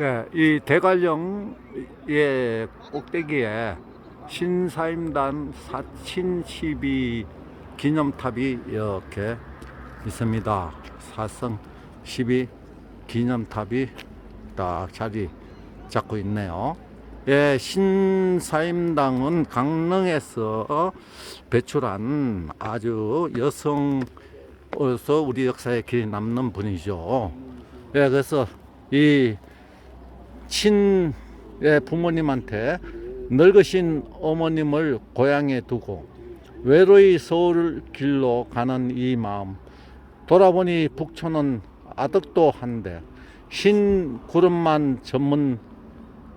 예, 이 대관령의 꼭대기에 신사임당 사친12 기념탑이 이렇게 있습니다. 사성 12 기념탑이 딱 자리 잡고 있네요. 예, 신사임당은 강릉에서 배출한 아주 여성으로서 우리 역사에 길이 남는 분이죠. 예, 그래서 이 친의 부모님한테 늙으신 어머님을 고향에 두고 외로이 서울 길로 가는 이 마음 돌아보니 북촌은 아득도 한데 흰 구름만 전문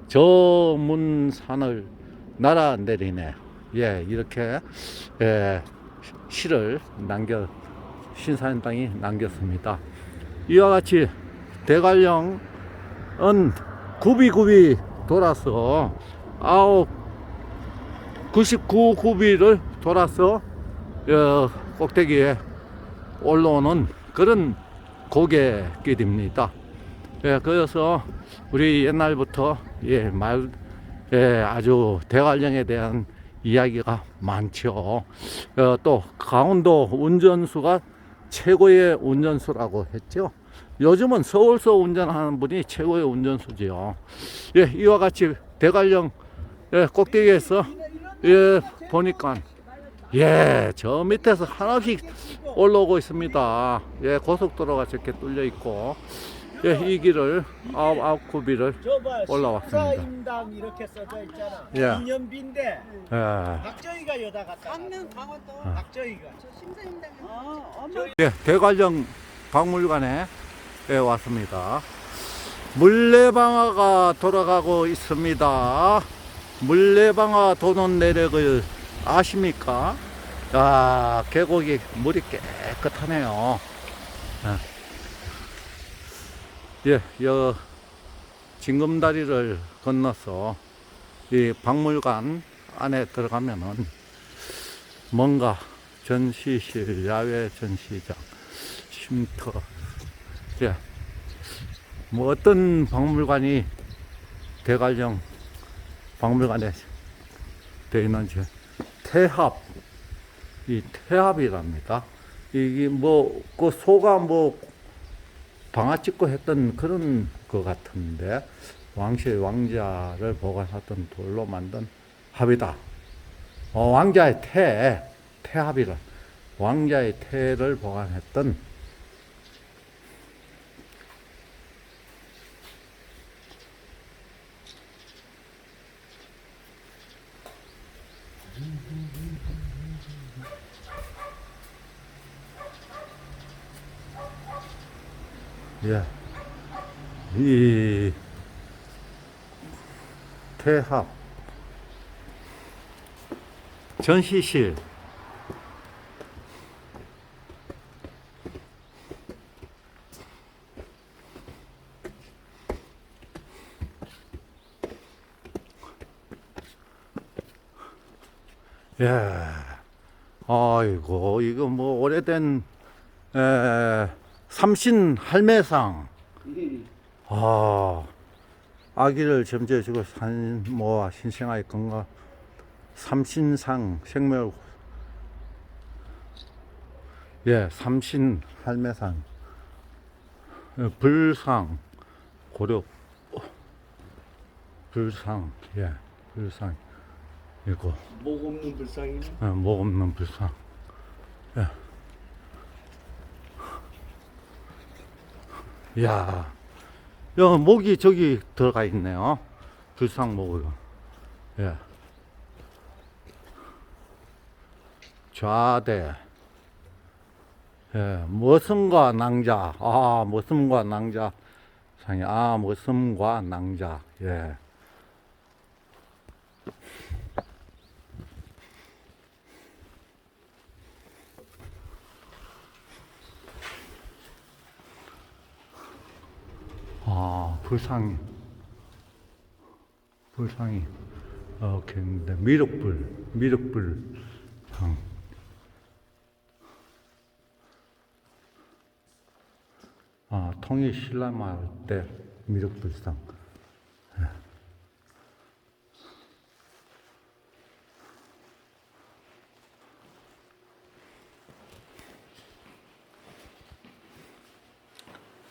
저문 산을 날아 내리네. 예 이렇게 예, 시를 남겨 신사임당이 남겼습니다. 이와 같이 대관령은 굽이굽이 돌아서 아홉 99굽이를 돌아서 어, 꼭대기에 올라오는 그런 고개길입니다. 예, 그래서 우리 옛날부터 예, 말 예, 아주 대관령에 대한 이야기가 많죠. 어, 또 강원도 운전수가 최고의 운전수라고 했죠. 요즘은 서울서 운전하는 분이 최고의 운전수지요. 예, 이와 같이 대관령 예, 꼭대기에서 예, 보니까 예, 저 밑에서 하나씩 올라오고 있습니다. 예, 고속도로가 저렇게 뚫려 있고 예, 이 길을 아홉 아홉 구비를 올라왔습니다. 이렇게 써져 있잖아. 예. 기념비인데 예, 박정희가 여다 갔다. 강릉 강원도 박정희가. 저 심사임당에 어, 예, 대관령 박물관에 예, 왔습니다. 물레방아가 돌아가고 있습니다. 물레방아 도는 내력을 아십니까? 아, 계곡이 물이 깨끗하네요. 예, 예, 여 징금다리를 건너서 이 박물관 안에 들어가면은 뭔가 전시실, 야외 전시장, 쉼터, 예, 뭐 어떤 박물관이 대관령 박물관에 되어 있는지 태합, 이 태합이랍니다. 이게 뭐 그 소가 뭐 방아 찍고 했던 그런 것 같은데 왕실 왕자를 보관하던 돌로 만든 합이다. 어, 왕자의 태, 태합이라. 왕자의 태를 보관했던 예. 이 태합 전시실 예. 아이고 이거 뭐 오래된 에, 삼신 할매상. 아 아기를 점져주고 산모와 신생아의 건강 삼신상 생명 예 삼신 할매상. 어, 불상 고려 어, 불상 예 불상 이거 목 없는 불상이네. 어, 목 없는 불상. 예. 이야 야, 목이 저기 들어가 있네요. 불상 목으로. 예. 좌대. 예, 머슴과 낭자. 아 머슴과 낭자. 상이 아 머슴과 낭자. 예. 아, 불상이. 불상이. 아, 어, 겠는데 미륵불, 미륵불 상. 아, 통일 신라마을 때 미륵불상. 예.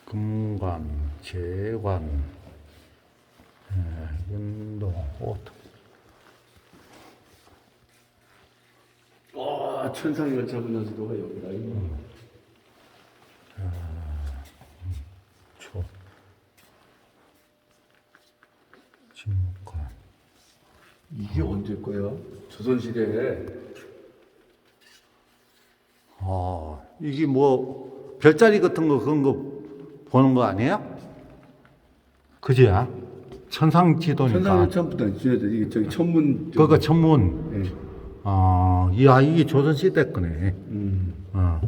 금감. 재관, 예, 운동, 옷. 와 천상열 잡은아지도가 여기다. 초. 진묵관. 이게 언제 거야? 조선시대에 아, 이게 뭐, 별자리 같은 거, 그런 거 보는 거 아니에요? 그지야? 천상지도니까. 천상열 처음부터 지어져 이게 저기 천문 저- 그거 천문. 예. 아, 이야, 이게 조선 시대 거네. 음. 어.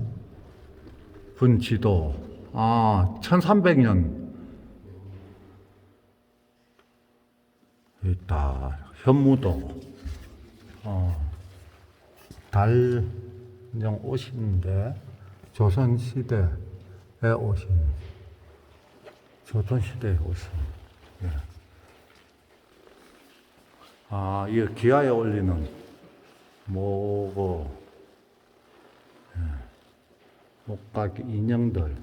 분지도. 아, 1300년. 있다. 현무도. 어. 달령 오신데, 조선 시대에 오신. 조선시대에 오신. 예. 아, 이 기아에 올리는 뭐고, 예. 목각 인형들,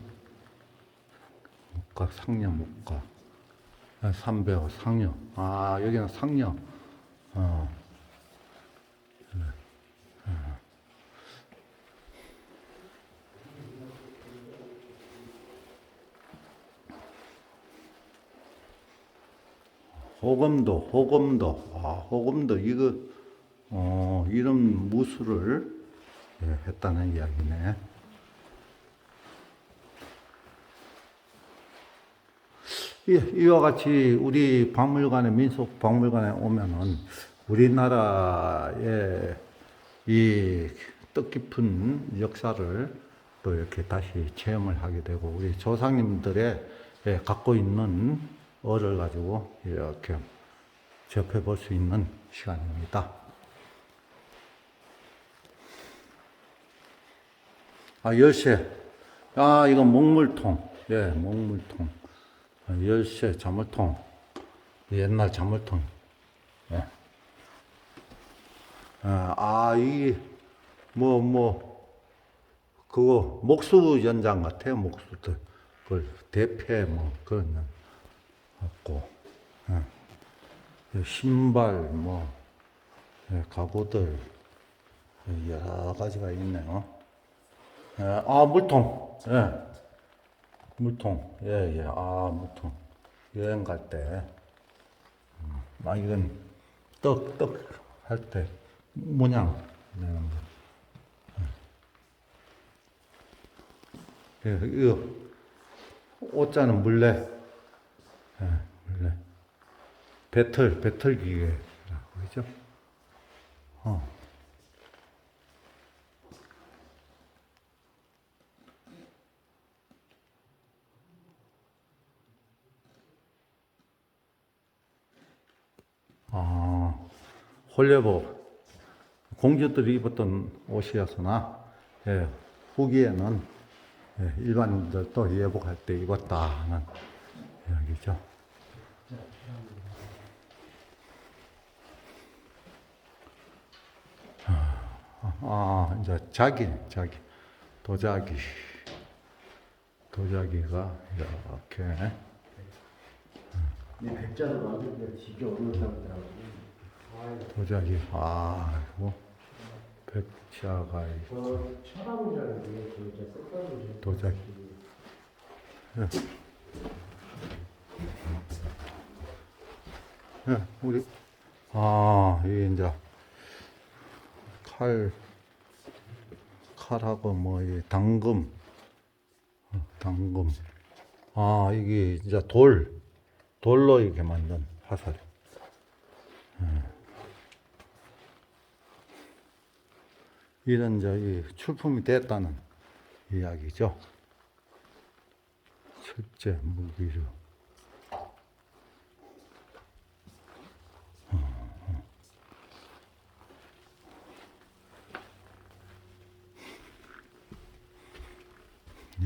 목각 상녀 목각, 아, 삼배우 상녀. 아 여기는 상녀. 어. 호검도, 호검도, 아, 호검도, 이거, 어, 이런 무술을 예, 했다는 이야기네. 이- 이와 같이 우리 박물관에 민속 박물관에 오면은 우리나라의 이 뜻깊은 역사를 또 이렇게 다시 체험을 하게 되고 우리 조상님들의 예, 갖고 있는 어를 가지고 이렇게 접해 볼 수 있는 시간입니다. 아, 열쇠. 아, 이건 목물통. 예, 목물통. 아, 열쇠, 자물통. 옛날 자물통. 예. 아, 아, 이게, 뭐, 뭐, 그거, 목수 연장 같아요, 목수들. 그 대패, 뭐, 그런, 연 갖고. 예. 신발, 뭐, 예, 가구들. 예, 여러 가지가 있네요. 예, 아, 물통. 예. 물통. 예, 예. 아, 물통. 여행 갈 때. 음, 아, 이건 떡, 떡 할 때. 모양 내는 거. 예, 이거. 옷자는 물레. 예, 물레. 배틀, 배틀 기계라고 그러죠? 어. 아, 홀레복. 공주들이 입었던 옷이었으나, 예, 후기에는 예, 일반인들도 예복할 때 입었다는 이야기죠. 아, 아, 이제 자기, 자기. 도자기. 도자기가 이렇게. 이 백자로 만드는 되게 어려운 사람들하고 도자기. 아, 이거 백자가 있고. 도자기. 예. 예, 우리, 아, 이게 이제 칼, 칼하고 뭐, 이 당금, 어, 당금. 아, 이게 이제 돌, 돌로 이렇게 만든 화살. 예. 이런 이제 이 출품이 됐다는 이야기죠. 철제 무기류.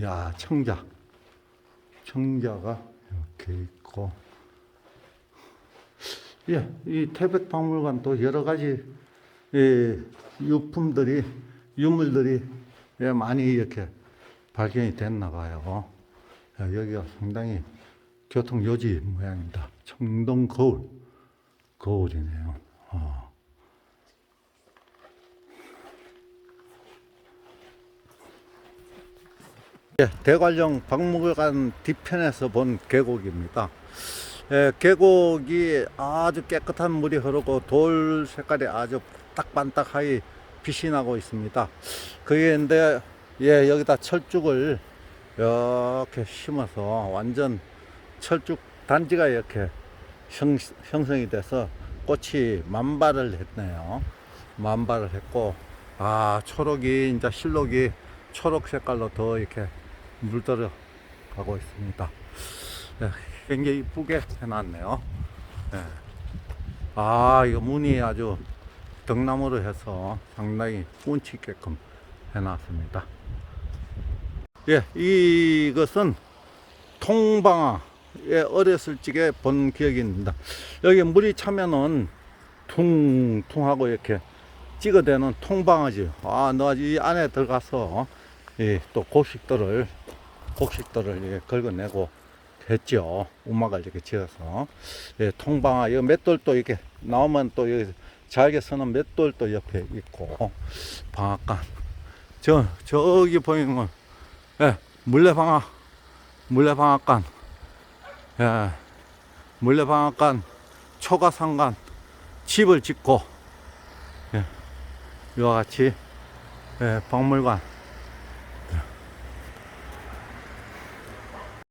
야, 청자. 청자가 이렇게 있고. 예, 이 태백박물관도 여러 가지 예, 유품들이, 유물들이 예, 많이 이렇게 발견이 됐나 봐요. 야, 여기가 상당히 교통 요지 모양입니다. 청동 거울. 거울이네요. 어. 예, 대관령 박물관 뒤편에서 본 계곡입니다. 예, 계곡이 아주 깨끗한 물이 흐르고 돌 색깔이 아주 딱반딱하게 빛이 나고 있습니다. 그게인데 예, 여기다 철쭉을 이렇게 심어서 완전 철쭉 단지가 이렇게 형, 형성이 돼서 꽃이 만발을 했네요. 만발을 했고 아 초록이 이제 실록이 초록 색깔로 더 이렇게 물들어 가고 있습니다. 예, 굉장히 이쁘게 해놨네요. 예. 아 이거 문이 아주 등나무로 해서 상당히 운치 있게끔 해놨습니다. 예, 이것은 통방아에 어렸을 적에 본 기억이 있습니다. 여기 물이 차면은 퉁퉁하고 이렇게 찍어대는 통방아지. 아, 너 이 안에 들어가서 이 또 곡식들을 곡식들을 예, 긁어내고 했죠. 우막을 이렇게 지어서. 예, 통방아 이 맷돌도 이렇게 나오면 또 여기 잘게 서는 맷돌도 옆에 있고. 방앗간. 저 저기 보이는 건 예, 물레방아 물레방앗간. 예, 물레방앗간 초가상간 집을 짓고. 예, 이와 같이 예, 박물관